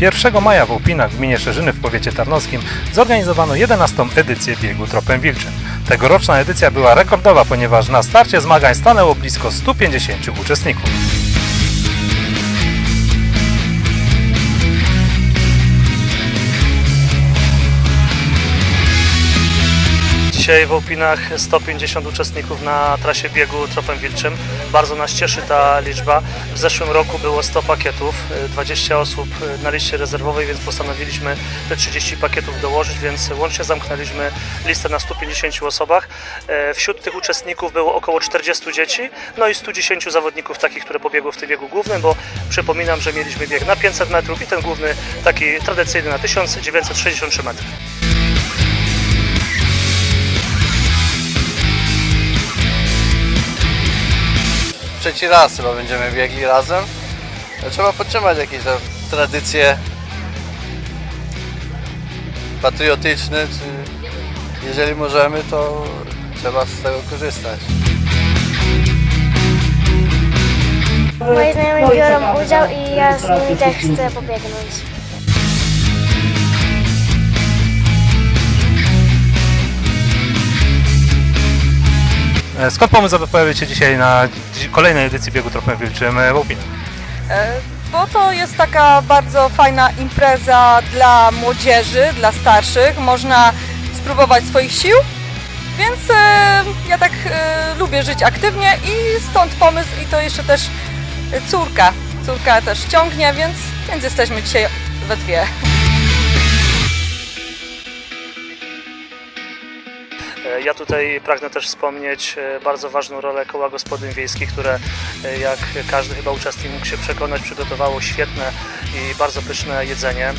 1 maja w Łupinach w gminie Szerzyny w powiecie tarnowskim zorganizowano 11. edycję biegu Tropem Wilczym. Tegoroczna edycja była rekordowa, ponieważ na starcie zmagań stanęło blisko 150 uczestników. Dzisiaj w Łupinach 150 uczestników na trasie biegu Tropem Wilczym. Bardzo nas cieszy ta liczba. W zeszłym roku było 100 pakietów, y, 20 osób na liście rezerwowej, więc postanowiliśmy te 30 pakietów dołożyć, więc łącznie zamknęliśmy listę na 150 osobach. E, Wśród tych uczestników było około 40 dzieci, no i 110 zawodników takich, które pobiegły w tym biegu głównym, bo przypominam, że mieliśmy bieg na 500 metrów i ten główny taki tradycyjny na 1963 metry. Trzeci raz chyba będziemy biegli razem. Trzeba podtrzymać jakieś tam tradycje patriotyczne, czy jeżeli możemy, to trzeba z tego korzystać. Moi znajomi biorą udział i ja z nimi też chcę pobiegnąć. Skąd pomysł, aby pojawić się dzisiaj na kolejnej edycji biegu Tropem Wilczym e, w? E, Bo to jest taka bardzo fajna impreza dla młodzieży, dla starszych. Można spróbować swoich sił, więc e, ja tak e, lubię żyć aktywnie i stąd pomysł i to jeszcze też córka. Córka też ciągnie, więc, więc jesteśmy dzisiaj we dwie. Ja tutaj pragnę też wspomnieć e, bardzo ważną rolę koła gospodyń wiejskich, które e, jak każdy chyba uczestnik mógł się przekonać, przygotowało świetne i bardzo pyszne jedzenie.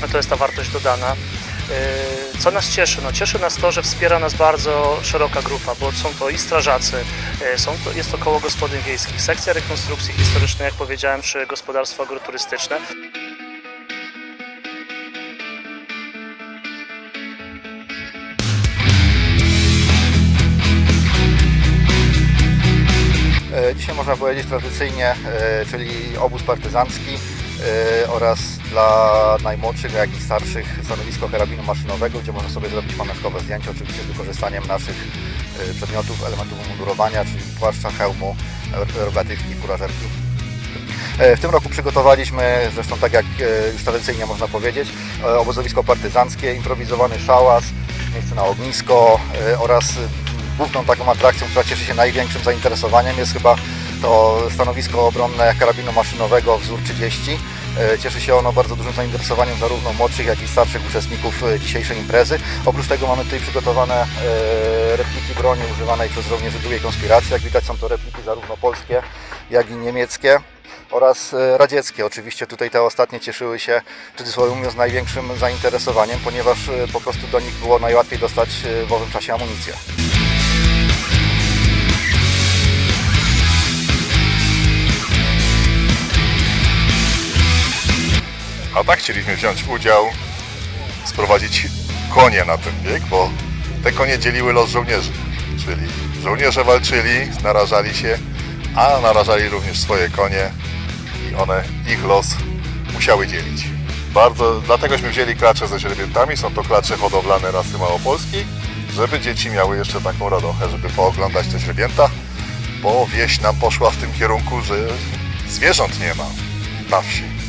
No To jest ta wartość dodana. E, Co nas cieszy? No cieszy nas to, że wspiera nas bardzo szeroka grupa, bo są to i strażacy, są to, jest to koło gospodyń wiejskich, sekcja rekonstrukcji historycznej, jak powiedziałem, czy gospodarstwo agroturystyczne. Dzisiaj można powiedzieć tradycyjnie, e, czyli obóz partyzancki e, oraz dla najmłodszych, jak i starszych stanowisko karabinu maszynowego, gdzie można sobie zrobić pamiątkowe zdjęcie, oczywiście z wykorzystaniem naszych e, przedmiotów, elementów umundurowania, czyli płaszcza, hełmu, e, rogatywki, kurażerki. W tym roku przygotowaliśmy, zresztą tak jak już tradycyjnie można powiedzieć, obozowisko partyzanckie, improwizowany szałas, miejsce na ognisko oraz główną taką atrakcją, która cieszy się największym zainteresowaniem jest chyba to stanowisko obronne karabinu maszynowego wzór 30. E, Cieszy się ono bardzo dużym zainteresowaniem zarówno młodszych, jak i starszych uczestników e, dzisiejszej imprezy. Oprócz tego mamy tutaj przygotowane e, repliki broni używanej przez żołnierzy drugiej konspiracji. Jak widać są to repliki zarówno polskie, jak i niemieckie oraz radzieckie. Oczywiście tutaj te ostatnie cieszyły się, w cudzysłowie mówiąc, największym zainteresowaniem, ponieważ po prostu do nich było najłatwiej dostać w owym czasie amunicję. A tak chcieliśmy wziąć udział, sprowadzić konie na ten bieg, bo te konie dzieliły los żołnierzy. Czyli żołnierze walczyli, narażali się, a narażali również swoje konie i one ich los musiały dzielić. Bardzo, dlategośmy wzięli klacze ze źrebiętami, są to klacze hodowlane rasy małopolskiej, żeby dzieci miały jeszcze taką radochę, żeby pooglądać te źrebięta, bo wieś nam poszła w tym kierunku, że zwierząt nie ma na wsi.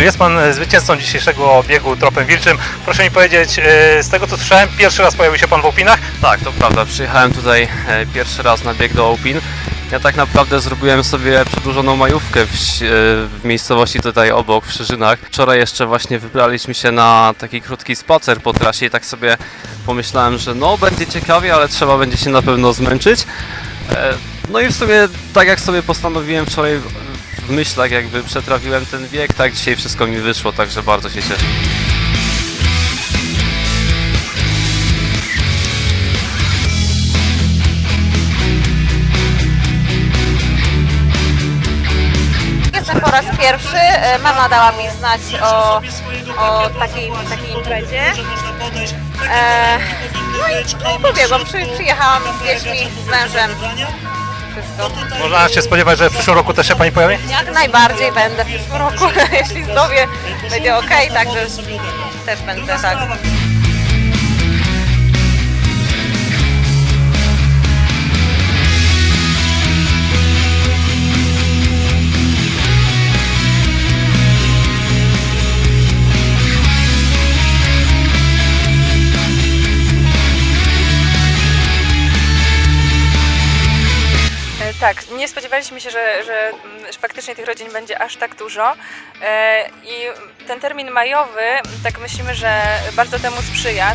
Jest Pan e, zwycięzcą dzisiejszego biegu Tropem Wilczym. Proszę mi powiedzieć, e, z tego co słyszałem, pierwszy raz pojawił się Pan w Opinach. Tak, to prawda. Przyjechałem tutaj e, pierwszy raz na bieg do Opin. Ja tak naprawdę zrobiłem sobie przedłużoną majówkę w, w miejscowości tutaj obok, w Szyżynach. Wczoraj jeszcze właśnie wybraliśmy się na taki krótki spacer po trasie i tak sobie pomyślałem, że no będzie ciekawie, ale trzeba będzie się na pewno zmęczyć. No i w sumie tak jak sobie postanowiłem wczoraj w- myślach jakby przetrawiłem ten bieg, tak dzisiaj wszystko mi wyszło, także bardzo się cieszę. Jestem po raz pierwszy. E, Mama dała mi znać o, o takiej, takiej imprezie. E, no i, i pobiegłam. Przy, przyjechałam z dziećmi, z mężem. Wszystko. Można się spodziewać, że w przyszłym roku też się Pani pojawi? Jak najbardziej będę w przyszłym roku, jeśli zdrowie będzie ok, także też będę tak. Spodziewaliśmy się, że, że, mm, że faktycznie tych rodzin będzie aż tak dużo E, i ten termin majowy, tak myślimy, że bardzo temu sprzyja.